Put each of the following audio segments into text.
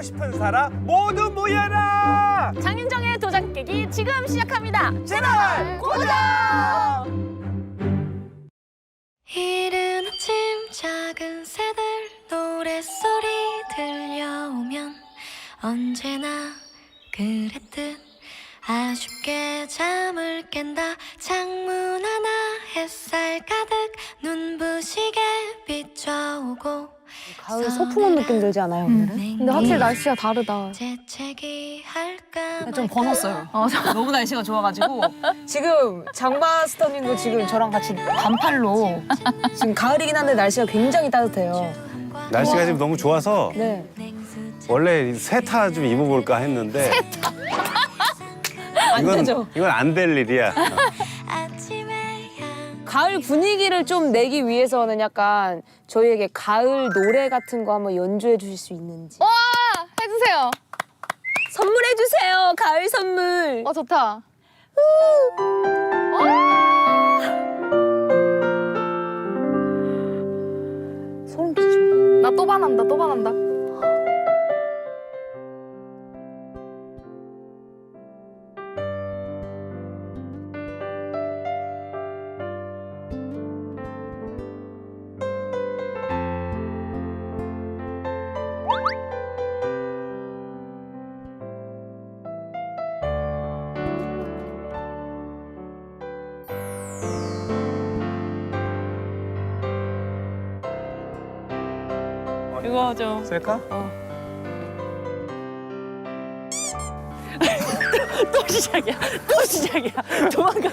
하고 싶은 사람 모두 모여라! 장윤정의 도장 깨기 지금 시작합니다. 채널 고정! 이른 아침 작은 새들 노랫소리 들려오면 언제나 그랬듯 아쉽게 잠을 깬다 창문 하나 햇살 가득 눈부시게 비춰오고 가을 소풍 온 느낌 들지 않아요 오늘은? 근데 확실히 날씨가 다르다. 재채기 할까 좀 번었어요. 너무 날씨가 좋아가지고 지금 장마스터님도 지금 저랑 같이 반팔로 지금 가을이긴 한데 날씨가 굉장히 따뜻해요. 날씨가 지금 너무 좋아서 네. 원래 세타 좀 입어볼까 했는데 안 이건 되죠. 이건 안 될 일이야. 가을 분위기를 좀 내기 위해서는 약간 저희에게 가을 노래 같은 거 한번 연주해 주실 수 있는지. 해주세요. 선물해 주세요. 가을 선물. 어 좋다. 소름 끼쳐. 나 또 반한다. 또 반한다. 좀 쓸까? 또 시작이야. 또 시작이야. 도망가.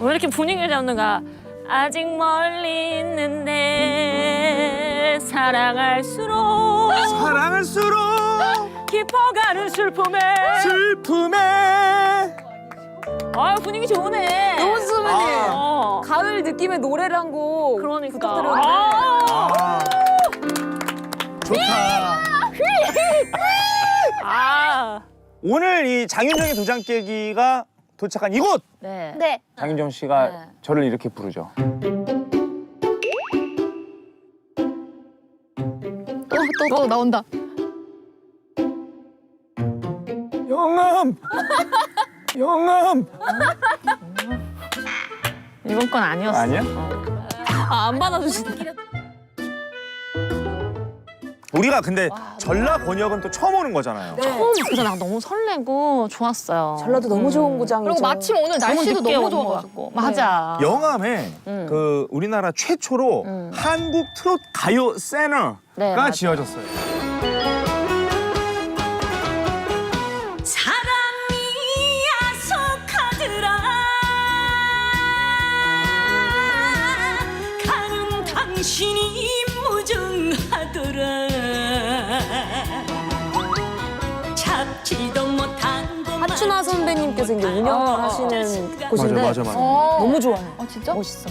왜 이렇게 분위기를 잡는가? 아직 멀리 있는데 사랑할수록 사랑할수록 깊어가는 슬픔에 슬픔에 아 분위기 좋네. 너무 선배님. 어. 가을 느낌의 노래를 한곡 그러니까. 부탁드렸는데. 아. 아, 좋다. 아. 오늘 이 장윤정의 도장 깨기가 도착한 이곳! 네. 네. 장윤정 씨가 네. 저를 이렇게 부르죠. 또 또 또 나온다. 영암! 영암! 이번 건 아니었어. 아니야? 아, 안 받아주시네. 우리가 근데 전라 권역은 또 처음 오는 거잖아요. 처음 그래서 나 너무 설레고 좋았어요. 전라도 너무 좋은 고장이죠. 그리고 마침 오늘 날씨도 너무 좋아가지고. 같고. 맞아. 영암에 음. 그 우리나라 최초로 음. 한국 트롯 가요 센터가 네, 맞아. 지어졌어요. 선배님께서 이제 운영을 하시는 곳인데 맞아. 어. 너무 좋아요. 어 진짜? 멋있어.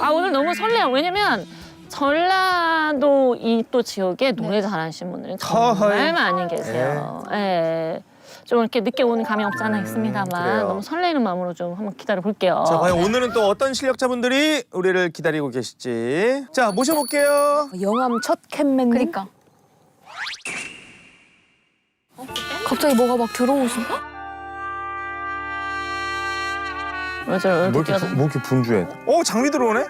아 오늘 너무 설레요. 왜냐면 전라도 이 또 지역에 노래 잘하시는 분들이 정말 허허이. 많이 계세요. 예. 좀 이렇게 늦게 오는 감이 없지 않아 있습니다만 그래요. 너무 설레는 마음으로 좀 한번 기다려 볼게요. 자, 과연 오늘은 또 어떤 실력자분들이 우리를 기다리고 계실지. 자, 모셔볼게요. 영암 첫 캔맨. 그니까. 갑자기 뭐가 막 들어오신? 맞아, 요뭐 이렇게, 부- 뭐 이렇게 분주해? 어, 장미 들어오네?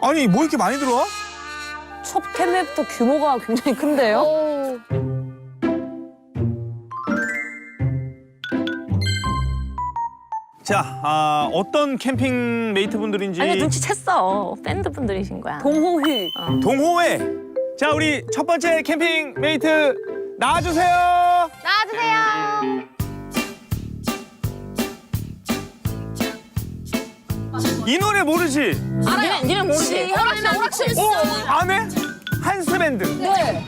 아니, 뭐 이렇게 많이 들어와? 첫 캔맵도 규모가 굉장히 큰데요. 오. 자, 아, 어떤 캠핑 메이트 분들인지. 아니 눈치챘어. 밴드 분들이신 거야. 동호휘. 동호회. 자, 우리 첫 번째 캠핑 메이트 나와주세요. 나와주세요. 이 노래 모르지? 니네, 니네 모르지? 오락실 오락실. 어, 안 해? 한스 밴드. 네.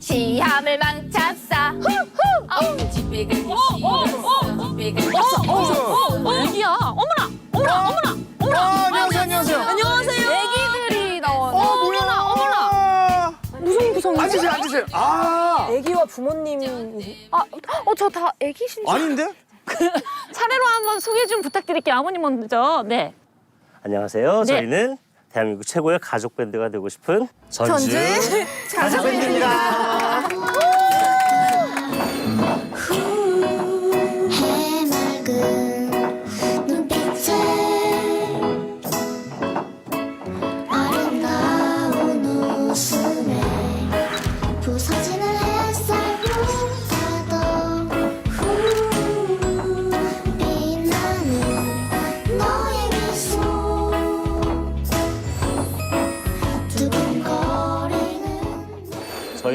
시함을 망쳤어. 후후. 집에 가기 싫었어 집에 가기 어, 어, 애기야. 어머나, 어머나, 어머나, 어머나. 아, 안녕하세요, 안녕하세요. 안녕하세요. 애기들이 나와. 어, 뭐야? 어머나 어머나. 어머나. 무슨 구성 앉으세요, 앉으세요. 아, 애기와 부모님이 아, 어, 저 다 애기신 줄. 아닌데? 차례로 한번 소개 좀 부탁드릴게요. 아버님 먼저. 네. 안녕하세요. 네. 저희는 대한민국 최고의 가족 밴드가 되고 싶은 전주, 전주 가족 밴드입니다.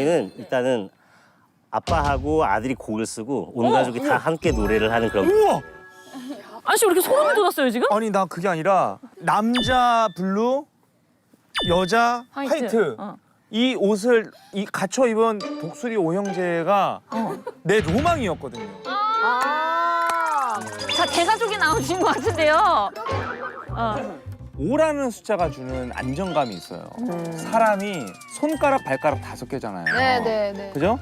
저희는 일단은 아빠하고 아들이 곡을 쓰고 온 가족이 다 함께 노래를 하는 그런 우와! 아저씨 왜 이렇게 소름이 돋았어요, 지금? 아니, 나 그게 아니라 남자 블루, 여자 화이트. 화이트. 어. 이 옷을 이 갖춰 입은 독수리 오형제가 내 로망이었거든요. 아 자, 대가족이 나오신 것 같은데요. 어. 5라는 숫자가 주는 안정감이 있어요. 사람이 손가락, 발가락 다섯 개잖아요. 네, 네, 네. 그죠?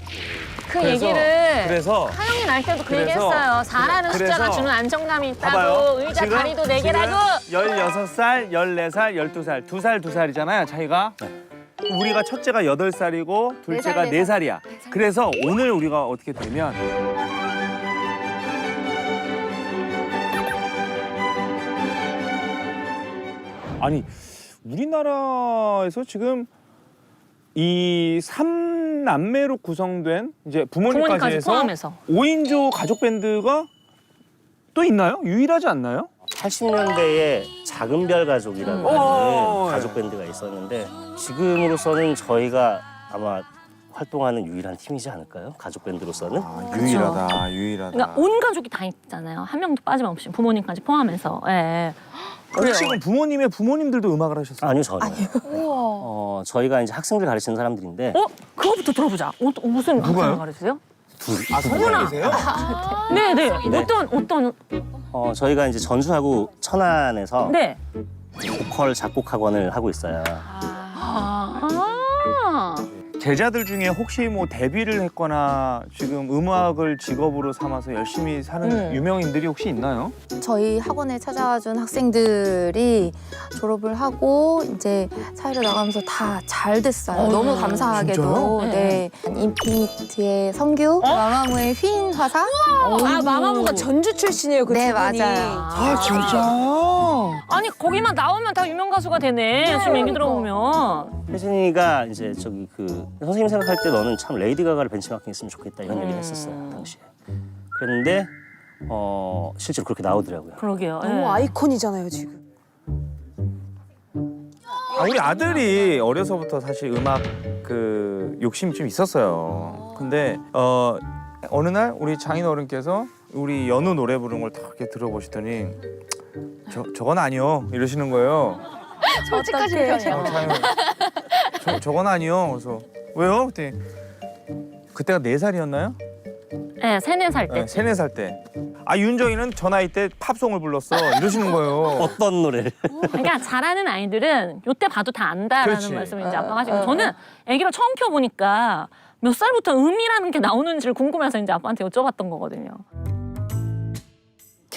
그 그래서- 얘기를 그래서 하영이 날 때도 그 그래서- 얘기했어요. 4라는 그래서- 숫자가 주는 안정감이 있다고. 봐봐요. 의자 지금- 다리도 네 개라고. 지금 16살, 14살, 12살. 두 살, 두 살이잖아요, 차이가. 우리가 첫째가 8살이고 둘째가 네 살, 4살이야. 그래서 오늘 우리가 어떻게 되면 아니, 우리나라에서 지금 이 삼남매로 구성된 이제 부모님까지 부모님까지 해서 포함해서. 5인조 가족 밴드가 또 있나요? 유일하지 않나요? 80년대에 작은 별 가족이라는 오. 가족 밴드가 있었는데 지금으로서는 저희가 아마 활동하는 유일한 팀이지 않을까요? 가족 밴드로서는. 아, 유일하다, 유일하다. 그러니까 온 가족이 다 있잖아요. 한 명도 빠짐없이 부모님까지 포함해서. 예, 예. 혹시 지금 부모님의 부모님들도 음악을 하셨어요? 아니요 전혀. 어 저희가 이제 학생들 가르치는 사람들인데 어? 그거부터 들어보자. 어, 무슨 누가요? 학생을 가르치세요? 아, 선생님이세요? 네, 네. 네. 어떤 어떤 어 저희가 이제 전주하고 천안에서 네. 보컬 작곡 학원을 하고 있어요. 아. 제자들 중에 혹시 뭐 데뷔를 했거나 지금 음악을 직업으로 삼아서 열심히 사는 음. 유명인들이 혹시 있나요? 저희 학원에 찾아준 학생들이 졸업을 하고 이제 사회를 나가면서 다 잘 됐어요. 어, 너무 진짜요? 감사하게도. 네. 인피니트의 성규, 마마무의 휘인 화사. 아, 마마무가 전주 출신이에요 그 네, 두 분이. 맞아요. 아, 진짜? 아니 거기만 나오면 다 유명 가수가 되네. 지금 얘기 들어보면. 혜진이가 이제 저기 그 선생님 생각할 때 너는 참 레이디 가가를 벤치마킹했으면 좋겠다 이런 얘기를 했었어요 당시에. 그랬는데 어 실제로 그렇게 나오더라고요. 그러게요. 예. 너무 아이콘이잖아요 지금. 아, 우리 아들이 어려서부터 사실 음악 그 욕심이 좀 있었어요. 근데 어 어느 날 우리 장인 어른께서 우리 연우 노래 부르는 걸딱 이렇게 들어보시더니 저 저건 아니요 이러시는 거예요. 솔직하신 어, 편이에요. 장인 어른. 저 저건 아니요. 그래서 왜요? 그랬더니 그때가 네 살이었나요? 네, 세네 살 때. 네, 세네 살 때. 아 윤정이는 저 나이 때 팝송을 불렀어 이러시는 거예요. 어떤 노래를? 그러니까 잘하는 아이들은 요때 봐도 다 안다라는 그렇지. 말씀을 이제 아빠가 하시고 저는 아기를 처음 키워보니까 몇 살부터 음이라는 게 나오는지를 궁금해서 이제 아빠한테 여쭤봤던 거거든요.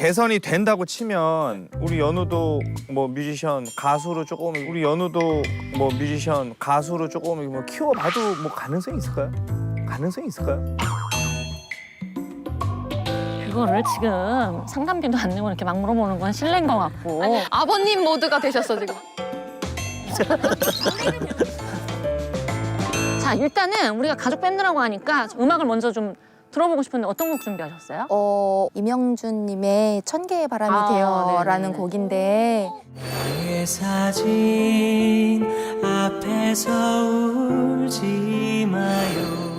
개선이 된다고 치면 우리 연우도 뭐 뮤지션 가수로 조금 우리 연우도 뭐 뮤지션 가수로 조금 뭐 키워봐도 뭐 가능성이 있을까요? 가능성이 있을까요? 그거를 지금 상담비도 안 내고 이렇게 막 물어보는 건 실례인 것 같고. 아버님 모드가 되셨어, 지금. 자 일단은 우리가 가족 밴드라고 하니까 음악을 먼저 좀 들어보고 싶은데 어떤 곡 준비하셨어요? 어, 이명준님의 천 개의 바람이 아, 되어라는 네네네. 곡인데 내 사진 앞에서 울지 마요.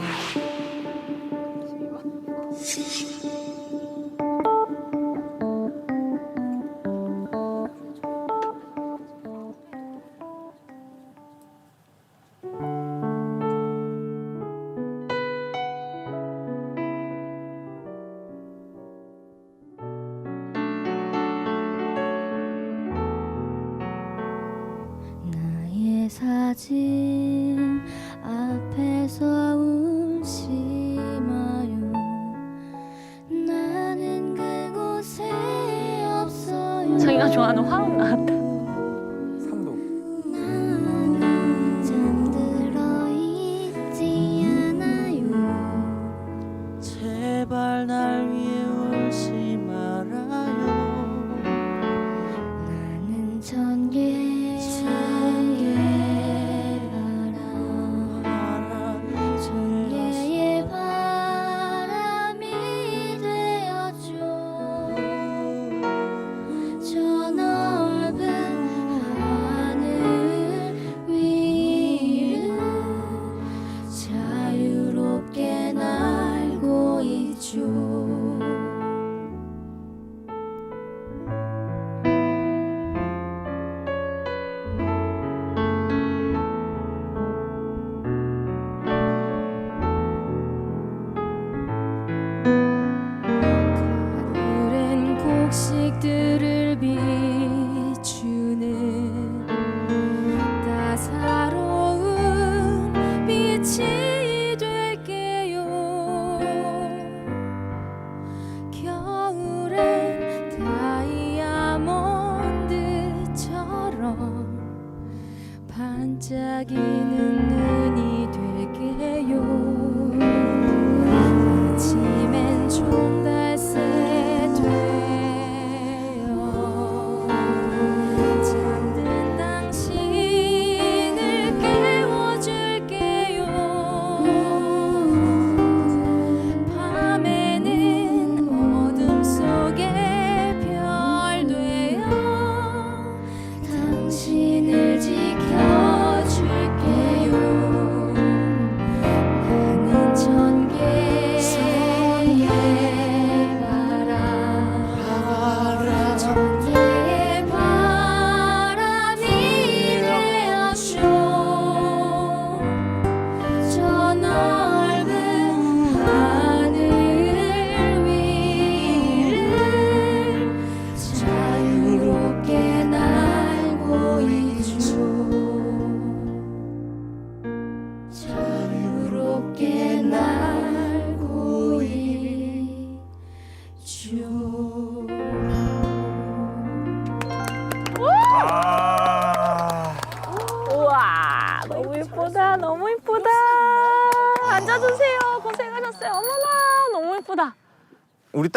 곡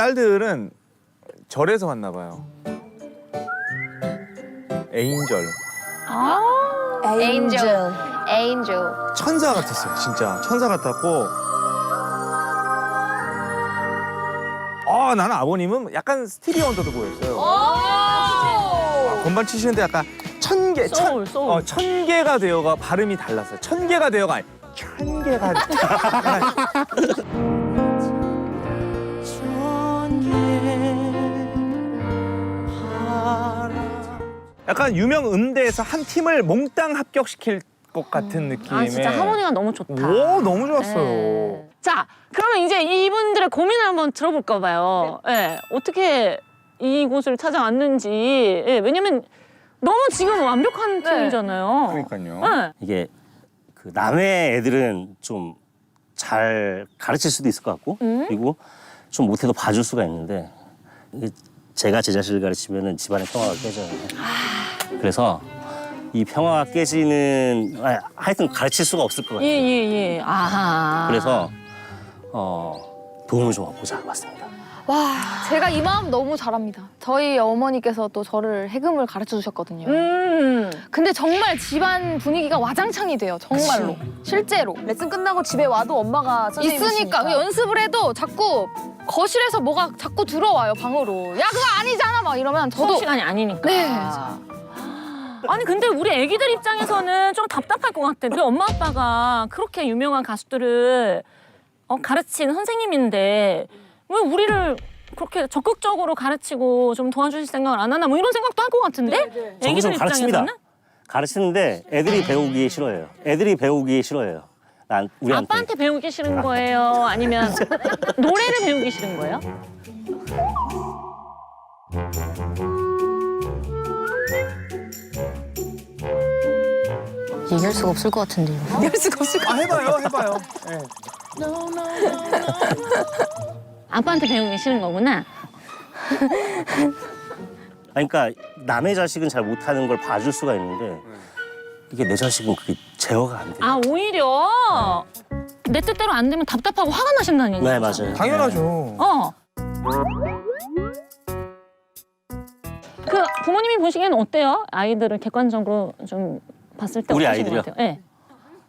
딸들은 절에서 왔나 봐요. 에인절. 아 에인젤. 에인젤. 천사 같았어요, 진짜. 천사 같았고. 아, 나는 아버님은 약간 스티비 원더도 보였어요. 아, 건반 치시는데 약간 천개, 천, 소울 소울 어, 천개가 되어가 발음이 달랐어요. 천개가 되어가 아니, 천개가. 약간 유명 음대에서 한 팀을 몽땅 합격시킬 것 같은 느낌의. 아 진짜 하모니가 너무 좋다 오, 너무 좋았어요. 네. 자, 그러면 이제 이분들의 고민을 한번 들어볼까 봐요. 예, 어떻게 이곳을 찾아왔는지. 예, 왜냐면 너무 지금 완벽한 팀이잖아요. 그러니까요. 예. 이게 그 남의 애들은 좀 잘 가르칠 수도 있을 것 같고 음? 그리고 좀 못해도 봐줄 수가 있는데 이게 제가 제 자식을 가르치면은 집안의 평화가 깨져요. 그래서 이 평화가 깨지는 아, 하여튼 가르칠 수가 없을 것 예, 같아요. 예, 예. 아하. 그래서 어, 도움을 좀 얻고자 왔습니다. 와, 제가 이 마음 너무 잘합니다. 저희 어머니께서 또 저를 해금을 가르쳐 주셨거든요. 음. 근데 정말 집안 분위기가 와장창이 돼요. 정말로. 실제로. 레슨 끝나고 집에 와도 엄마가 있으니까 그 연습을 해도 자꾸 거실에서 뭐가 자꾸 들어와요 방으로. 야 그거 아니잖아 막 이러면 수업 저도 시간이 아니니까. 네. 아니 근데 우리 애기들 입장에서는 좀 답답할 것 같아. 우리 엄마 아빠가 그렇게 유명한 가수들을 어, 가르친 선생님인데 왜 우리를 그렇게 적극적으로 가르치고 좀 도와주실 생각을 안 하나 뭐 이런 생각도 할 것 같은데 저도 애기들 좀 가르칩니다. 입장에서는 가르치는데 애들이 배우기 싫어해요. 애들이 배우기 싫어해요. 난 우리한테. 아빠한테 배우기 싫은 거예요? 아니면 노래를 배우기 싫은 거예요? 얘기할 수가 없을 것 같은데요. 이럴 수가 없을 것 아 해봐요, 해봐요. 예. 아빠한테 배우기 게 싫은 거구나. 아니, 그러니까 남의 자식은 잘 못하는 걸 봐줄 수가 있는데 이게 내 자식은 그게 제어가 안 돼. 아 오히려 내 뜻대로 안 되면 답답하고 화가 나신다는 얘기죠. 네, 맞아요. 당연하죠. 어. 그 부모님이 보시기에는 어때요? 아이들을 객관적으로 좀 봤을 때 우리 어떠신 것 아이들이요? 같아요? 네.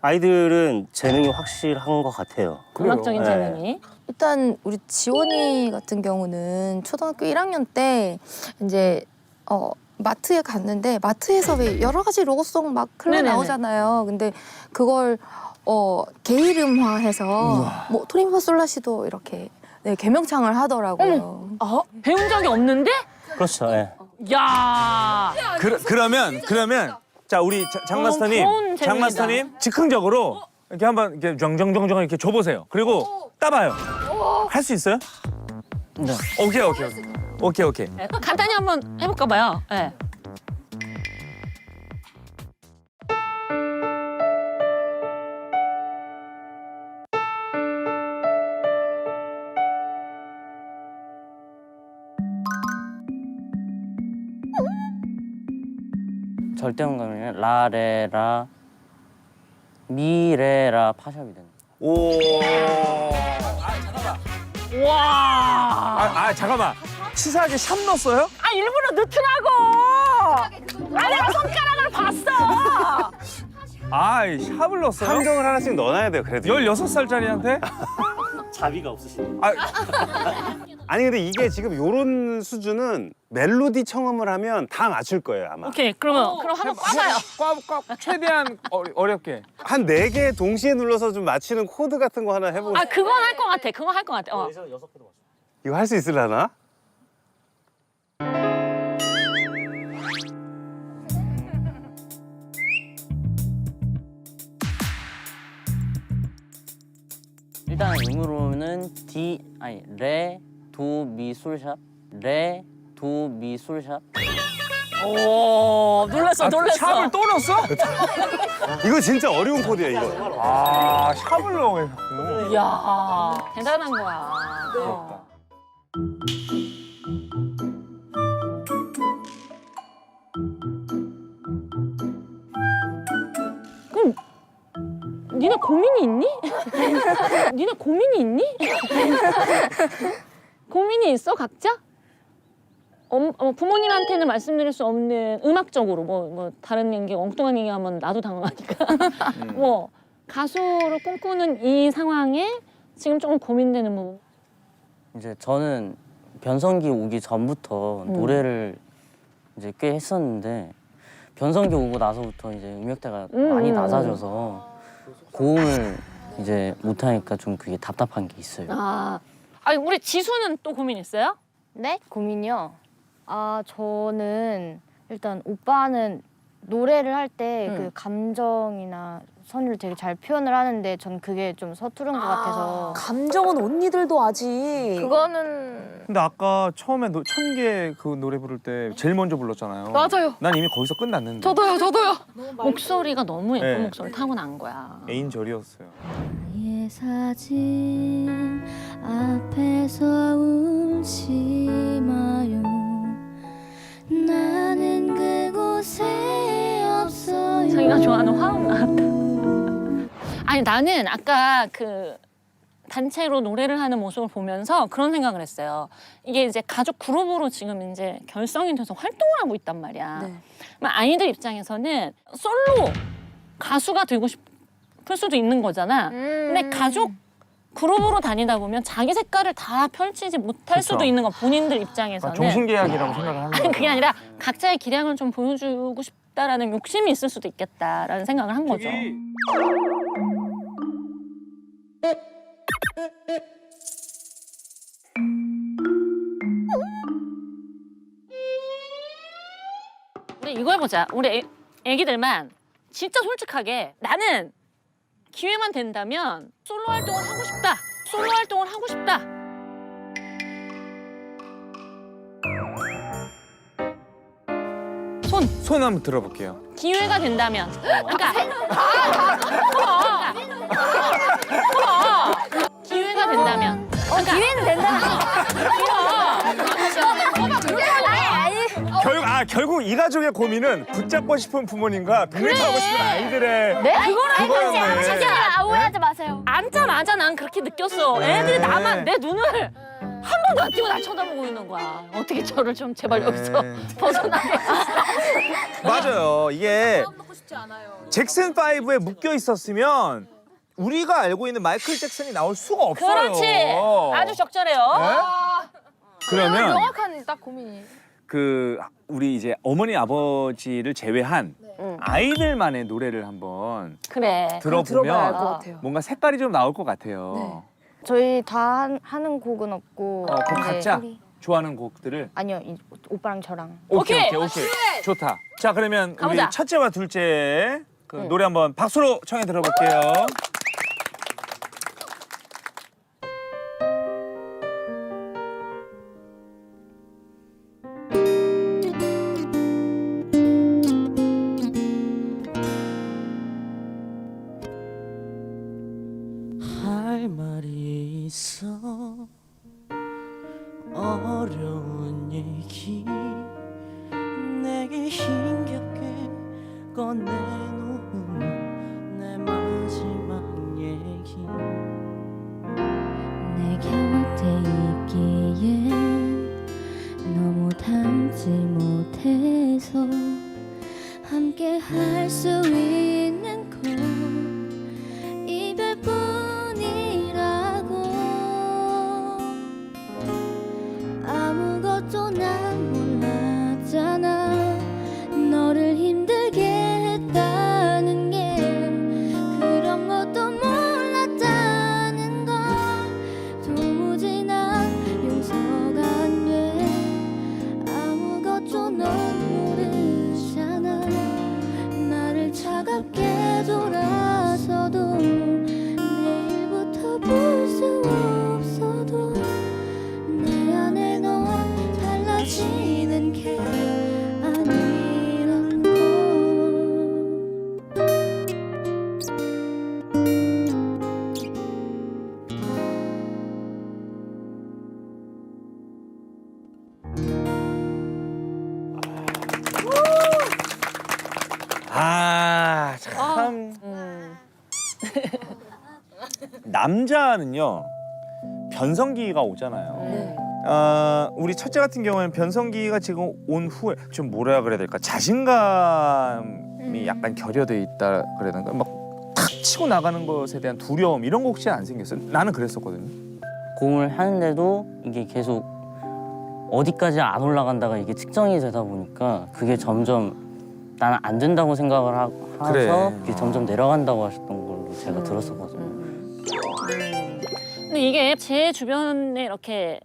아이들은 재능이 확실한 것 같아요. 음악적인 네. 재능이. 일단 우리 지원이 같은 경우는 초등학교 1학년 때 이제 어 마트에 갔는데 마트에서 왜 여러 가지 로고송 막 흘러 네네네. 나오잖아요. 근데 그걸 어 게이름화해서 뭐 토리미파솔라시도 이렇게 네, 개명창을 하더라고요. 어? 배운 적이 없는데? 그렇죠. 예. 야. 그, 그러면 그러면 자 우리 자- 장 마스터님, 어, 재능이다. 장마스터님 즉흥적으로 이렇게 한번 이렇게 정정정정 이렇게 줘보세요. 그리고 따봐요. 할 수 있어요? 네. 오케이 오케이 오케이 오케이 오케이. 네, 간단히 한번 해볼까 봐요. 네. 절대음감이 라레라 미레라 파샵이 되는. 오. 와. 아, 아 잠깐만. 치사하게 샵 넣었어요? 아 일부러 넣더라고. 아 내가 손가락을 봤어. 아, 이 샵을 넣었어요? 함정을 하나씩 넣어놔야 돼요. 그래도 16살짜리한테? 자비가 없으시네. 아, 아니 근데 이게 지금 요런 수준은 멜로디 청음을 하면 다 맞출 거예요 아마. 오케이 그러면 그럼 한번 꽈봐요. 꽉, 꽉, 최대한 어, 어렵게. 한 네 개 동시에 눌러서 좀 맞히는 코드 같은 거 하나 해보고. 아 그건 할 것 같아. 그건 할 것 같아. 어. 이거 할 수 있으려나? 일단 음으로는 D 아니 레 도 미 솔샵 레 도 미 솔샵 오 놀랐어 아, 놀랐어. 샵을 또 넣었어? 이거 진짜 어려운 코드야 이거. 아, 샵을 넣어가지고. 이야 대단한 거야. 어. 니네 고민이 있니? 니네 고민이 있니? 고민이 있어 각자? 엄- 어, 부모님한테는 말씀드릴 수 없는 음악적으로 뭐, 뭐 다른 얘기 엉뚱한 얘기하면 나도 당황하니까 뭐 가수를 꿈꾸는 이 상황에 지금 조금 고민되는 부분. 이제 저는 변성기 오기 전부터 노래를 이제 꽤 했었는데 변성기 오고 나서부터 이제 음역대가 음, 많이 음, 낮아져서 고음을 이제 못하니까 좀 그게 답답한 게 있어요. 아, 아니 우리 지수는 또 고민 있어요? 네? 고민이요? 아, 저는 일단 오빠는 노래를 할 때그 음. 감정이나 선율을 되게 잘 표현을 하는데 전 그게 좀 서투른 것 같아서 감정은 언니들도 아직. 그거는 근데 아까 처음에 천 개 그 노래 부를 때 제일 먼저 불렀잖아요. 맞아요. 난 이미 거기서 끝났는데. 저도요, 저도요. 목소리가 너무 예쁜 네. 목소리 타고난 거야. 애인 절이었어요. 나의 사진 앞에서 울지 마요 나는 그곳에 없어요 자기가 좋아하는 화음 나왔다. 아니 나는 아까 그 단체로 노래를 하는 모습을 보면서 그런 생각을 했어요. 이게 이제 가족 그룹으로 지금 이제 결성이 돼서 활동을 하고 있단 말이야. 네. 그럼 아이들 입장에서는 솔로 가수가 되고 싶을 수도 있는 거잖아. 음. 근데 가족 그룹으로 다니다 보면 자기 색깔을 다 펼치지 못할 그쵸. 수도 있는 거 본인들 아, 입장에서는 종신계약이라고 생각을 하는 아니 거예요. 그게 아니라 각자의 기량을 좀 보여주고 싶다라는 욕심이 있을 수도 있겠다라는 생각을 한 거죠. 우리 이거 해보자. 우리 애, 애기들만 진짜 솔직하게 나는 기회만 된다면 솔로 활동을 하고 싶다. 솔로 활동을 하고 싶다. 손 손 한번 들어볼게요. 기회가 된다면. 그러니까 기회 기회는 된다. 결국 아 결국 이 가족의 고민은 붙잡고 싶은 부모님과 독립하고 싶은 아이들의 네? 그거는 그거였네. 진짜 오해하지 마세요. 앉자마자 난 그렇게 느꼈어. 네. 애들이 나만 내 눈을 한 번도 안 띄고 날 쳐다보고 있는 거야. 어떻게 저를 좀 제발 여기서 네. 벗어나게. 맞아요. 이게 잭슨 5에 묶여 있었으면 우리가 알고 있는 마이클 잭슨이 나올 수가 없어요. 그렇지. 아주 적절해요. 네? 그러면 명확한 딱 고민이. 그 우리 이제 어머니 아버지를 제외한 응. 아이들만의 노래를 한번 그래. 들어봐야 들어보면 것 같아요. 뭔가 색깔이 좀 나올 것 같아요. 저희 다 한- 하는 곡은 없고. 어, 그럼 이제 각자 좋아하는 곡들을 아니요, 이, 오빠랑 저랑. 오케이 오케이. 오케이 오케이 좋다. 자 그러면 가보자. 우리 첫째와 둘째 그 응. 노래 한번 박수로 청해 들어볼게요. 얘기 남자는요 변성기가 오잖아요. 어, 우리 첫째 같은 경우에는 변성기가 지금 온 후에 좀 뭐라 그래야 될까 자신감이 약간 결여돼 있다 그래야 되나 막탁 치고 나가는 것에 대한 두려움 이런 거 혹시 안 생겼어요? 나는 그랬었거든요. 공을 하는데도 이게 계속 어디까지 안 올라간다가 이게 측정이 되다 보니까 그게 점점 나는 안 된다고 생각을 하, 해서 그래. 그게 점점 내려간다고 하셨던 걸로 제가 들었었거든요. 근데 이게 제 주변에 이렇게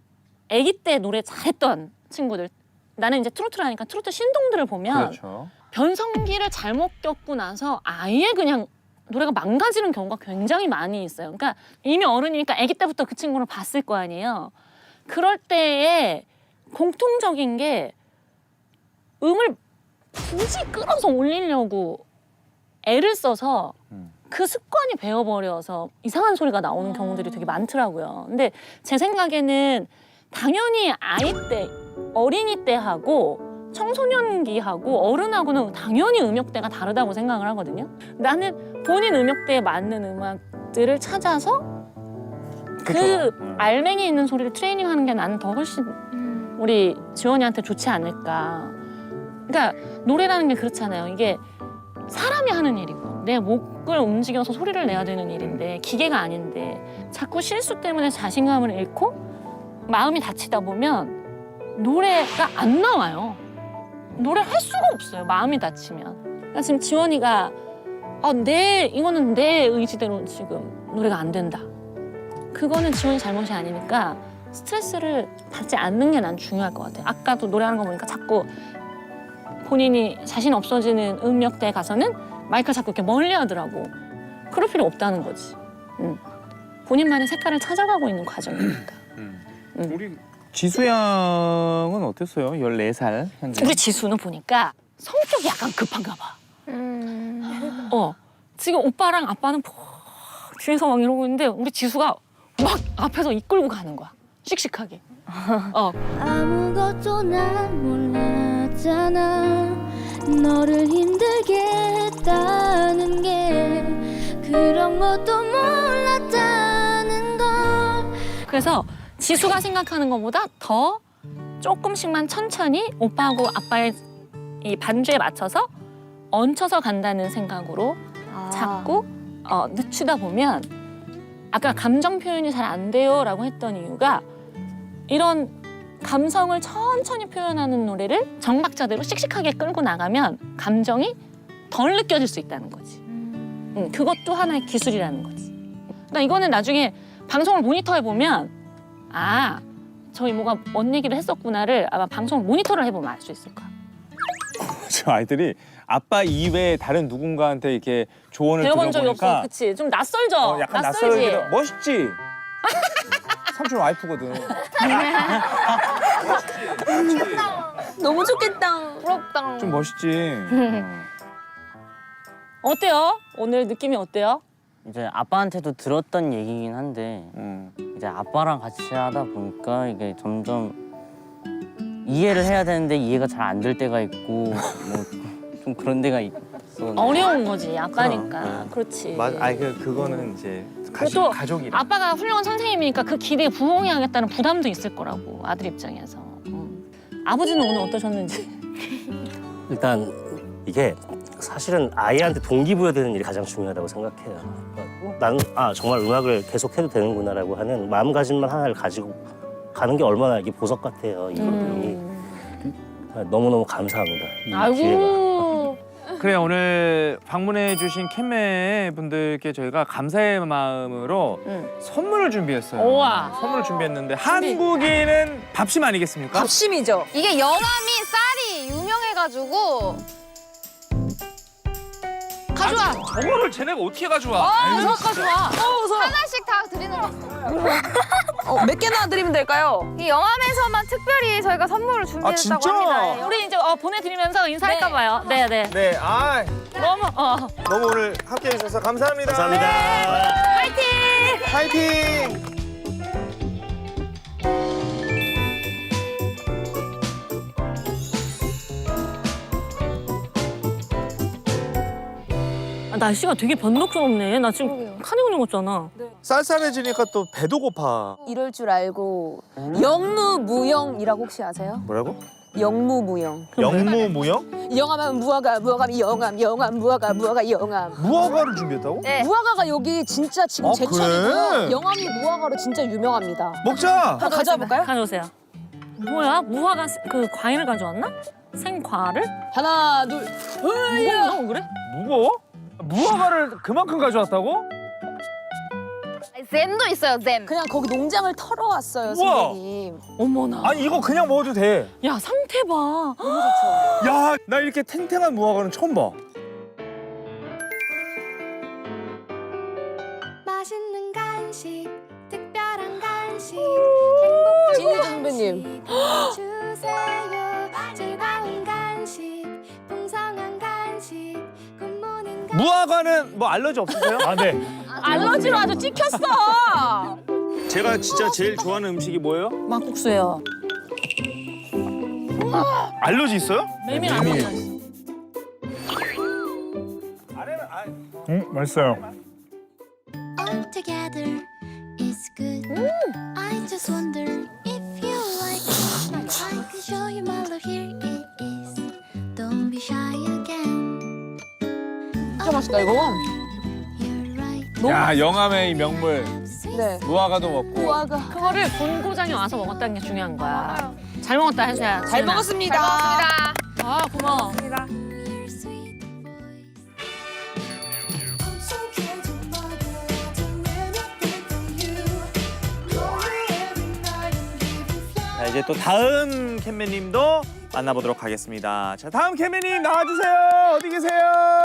아기 때 노래 잘했던 친구들 나는 이제 트로트를 하니까 트로트 신동들을 보면 그렇죠. 변성기를 잘못 겪고 나서 아예 그냥 노래가 망가지는 경우가 굉장히 많이 있어요. 그러니까 이미 어른이니까 아기 때부터 그 친구를 봤을 거 아니에요. 그럴 때에 공통적인 게 음을 굳이 끌어서 올리려고 애를 써서 음. 그 습관이 배어버려서 이상한 소리가 나오는 경우들이 되게 많더라고요. 근데 제 생각에는 당연히 아이 때, 어린이 때 하고 청소년기하고 어른하고는 당연히 음역대가 다르다고 생각을 하거든요. 나는 본인 음역대에 맞는 음악들을 찾아서 그 그쵸. 음. 알맹이 있는 소리를 트레이닝하는 게 나는 더 훨씬 우리 지원이한테 좋지 않을까. 그러니까 노래라는 게 그렇잖아요. 이게 사람이 하는 일이고 내 목 을 움직여서 소리를 내야 되는 일인데 기계가 아닌데 자꾸 실수 때문에 자신감을 잃고 마음이 다치다 보면 노래가 안 나와요. 노래 할 수가 없어요. 마음이 다치면. 그러니까 지금 지원이가 아, 내 이거는 내 의지대로 지금 노래가 안 된다. 그거는 지원이 잘못이 아니니까 스트레스를 받지 않는 게 난 중요할 것 같아요. 아까도 노래하는 거 보니까 자꾸 본인이 자신 없어지는 음역대에 가서는 마이크를 자꾸 이렇게 멀리 하더라고. 그럴 필요 없다는 거지. 음. 본인만의 색깔을 찾아가고 있는 과정이니까. 음. 우리 지수 양은 어땠어요? 14살 현재. 우리 지수는 보니까 성격이 약간 급한가 봐. 음. 어 지금 오빠랑 아빠는 푹 뒤에서 막 이러고 있는데 우리 지수가 막 앞에서 이끌고 가는 거야. 씩씩하게. 어 아무것도 난 몰랐잖아 너를 힘들게 했다는 게 그런 것도 몰랐다는 걸. 그래서 지수가 생각하는 것보다 더 조금씩만 천천히 오빠하고 아빠의 이 반주에 맞춰서 얹혀서 간다는 생각으로 자꾸 어, 늦추다 보면 아까 감정 표현이 잘 안 돼요라고 했던 이유가 이런 감성을 천천히 표현하는 노래를 정박자대로 씩씩하게 끌고 나가면 감정이 덜 느껴질 수 있다는 거지. 응, 그것도 하나의 기술이라는 거지. 그러니까 이거는 나중에 방송을 모니터해 보면 아, 저 이모가 뭔 얘기를 했었구나를 아마 방송을 모니터를 해보면 알 수 있을 거야. 저 아이들이 아빠 이외에 다른 누군가한테 이렇게 조언을 배워본 적이 없어. 들어보니까 그치? 좀 낯설죠? 어, 약간 낯설지? 멋있지. 삼촌 와이프거든. 너무 좋겠다. 부럽다. 좀 멋있지. 어. 어때요? 오늘 느낌이 어때요? 이제 아빠한테도 들었던 얘기긴 한데 음. 이제 아빠랑 같이 하다 보니까 이게 점점 이해를 해야 되는데 이해가 잘 안 될 때가 있고 뭐 좀 그런 데가 있어. 어려운 거지 아빠니까 그럼, 그렇지 맞, 아니 그 그거는 이제 가족 가족이라. 아빠가 훌륭한 선생님이니까 그 기대에 부응해야겠다는 부담도 있을 거라고 아들 입장에서 음. 아버지는 오늘 어떠셨는지 일단 이게 사실은 아이한테 동기부여되는 일이 가장 중요하다고 생각해요. 나는 아 정말 음악을 계속해도 되는구나라고 하는 마음가짐만 하나를 가지고 가는 게 얼마나 이게 보석 같아요. 이 아, 너무너무 감사합니다. 이 기회가. 아이고 그래 오늘 방문해 주신 캠메 분들께 저희가 감사의 마음으로 응. 선물을 준비했어요. 우와. 선물을 준비했는데 한국인은 밥심 아니겠습니까? 밥심이죠. 이게 영암이 쌀이 유명해가지고 가져와. 저거를 쟤네가 어떻게 가져와? 어, 저거 가져와. 하나씩 다 드리는 거. 어, 몇 개나 드리면 될까요? 이 영암에서만 특별히 저희가 선물을 준비했다고 진짜? 합니다. 우리 이제 어, 보내드리면서 인사할까 봐요 네 네 네, 아 너무 어 너무 오늘 함께해 주셔서 감사합니다. 감사합니다. 파이팅! 아, 날씨가 되게 변덕스럽네 나 지금 카니군 입었잖아 쌀쌀해지니까 또 배도 고파. 이럴 줄 알고 영무무영이라고 혹시 아세요? 뭐라고? 영무무영. 영무무영? 영암하면 무화과, 무화과면 영암, 영암, 무화과, 무화과, 영암. 무화과를 준비했다고? 네. 무화과가 여기 진짜 지금 아, 제철이고요. 그래? 영암이 무화과로 진짜 유명합니다. 먹자. 한번 가져와 볼까요? 가져오세요 뭐야 무화과 스- 그 과일을 가져왔나 생과를 하나, 둘. 무거워 그래 무거워? 무화과를 그만큼 가져왔다고? 잼도 있어요, 잼. 그냥 거기 농장을 털어왔어요, 우와. 선생님. 어머나 아니 이거 그냥 먹어도 돼. 야 상태 봐 너무 좋죠. 야, 나 이렇게 탱탱한 무화과는 처음 봐. 맛있는 간식 특별한 간식 진희 선배님. 무화과는 뭐 알러지 없으세요? 아, 네. 알러지로 아주 찍혔어 제가 진짜 제일 좋아하는 음식이 뭐예요? 막국수예요 알러지 있어요? 메밀 안 먹어 음, 맛있어요. all together is good I just wonder if you like it I can show you my love here it is don't be shy again 진짜 맛있다, 이거. 야, 영암의 이 명물 네. 무화과도 먹고. 무화과. 그거를 본 고장에 와서 먹었다는 게 중요한 거야 잘 먹었다 해수야 잘 먹었습니다. 아 고마워 자, 이제 또 다음 캠메님도 만나보도록 하겠습니다. 자, 다음 캠메님 나와주세요. 어디 계세요?